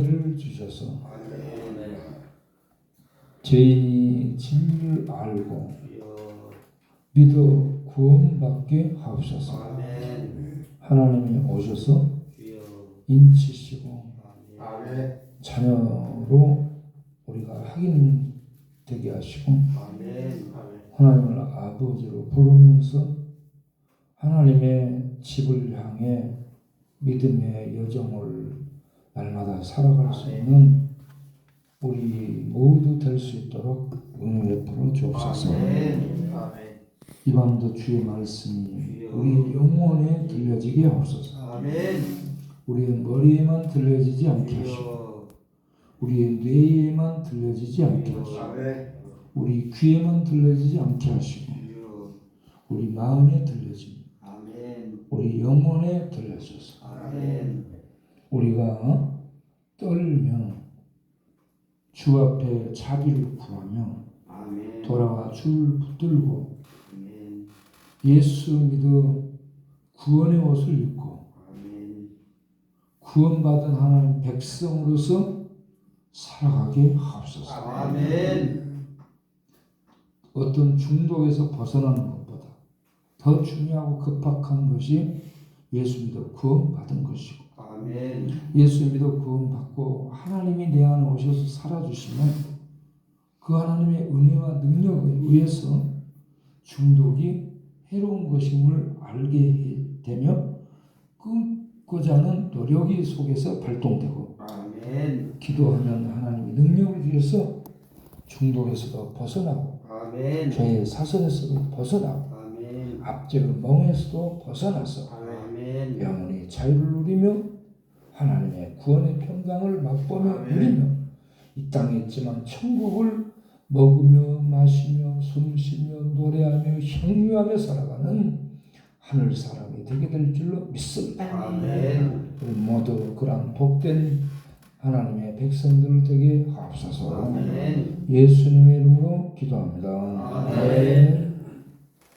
를 주셔서 아멘. 죄인이 진리를 알고. 믿어 구원받게 하옵소서. 하나님이 오셔서. 인치시고. 자녀로 우리가 확인되게 하시고. 하나님을 아버지로 부르면서 하나님의 집을 향해 믿음의 여정을 날마다 살아갈 수 있는 우리 모두 될 수 있도록 은혜 베풀어 주옵소서. 아멘. 아멘. 이 밤도 주의 말씀이 우리 영혼에 들려지게 하옵소서. 우리의 머리에만 들려지지 않게 하시고. 우리의 뇌에만 들려지지 않게 하시고. 우리 귀에만 들려지지 않게 하시고. 우리 마음에 들려지고 아멘. 우리 영혼에 들려져서 아멘. 우리가 떨며 주 앞에 자비를 구하며 아멘. 돌아와 줄 붙들고 아멘. 예수 믿어 구원의 옷을 입고 아멘. 구원받은 하나님 백성으로서 살아가게 하옵소서. 아멘. 어떤 중독에서 벗어나는 것보다 더 중요하고 급박한 것이 예수 믿어 구원받은 것이고 아멘. 예수 믿어 구원받고 하나님이 내 안에 오셔서 살아주시면 그 하나님의 은혜와 능력에 의해서 중독이 해로운 것임을 알게 되며 끊고자 하는 노력이 속에서 발동되고 아멘. 기도하면 하나님의 능력을 주셔서 중독에서도 벗어나고 아멘. 죄의 사선에서도 벗어나고 아멘. 압제의 멍에서도 벗어나서. 영원히 자유를 누리며 하나님의 구원의 평강을 맛보며 아멘. 누리며 이 땅에 있지만 천국을 먹으며 마시며 숨쉬며 노래하며 향유하며 살아가는 하늘 사람이 되게 될 줄로 믿습니다. 아멘. 우리 모두 그런 복된 하나님의 백성들 되게 하옵소서. 아멘. 예수님의 이름으로 기도합니다. 아멘.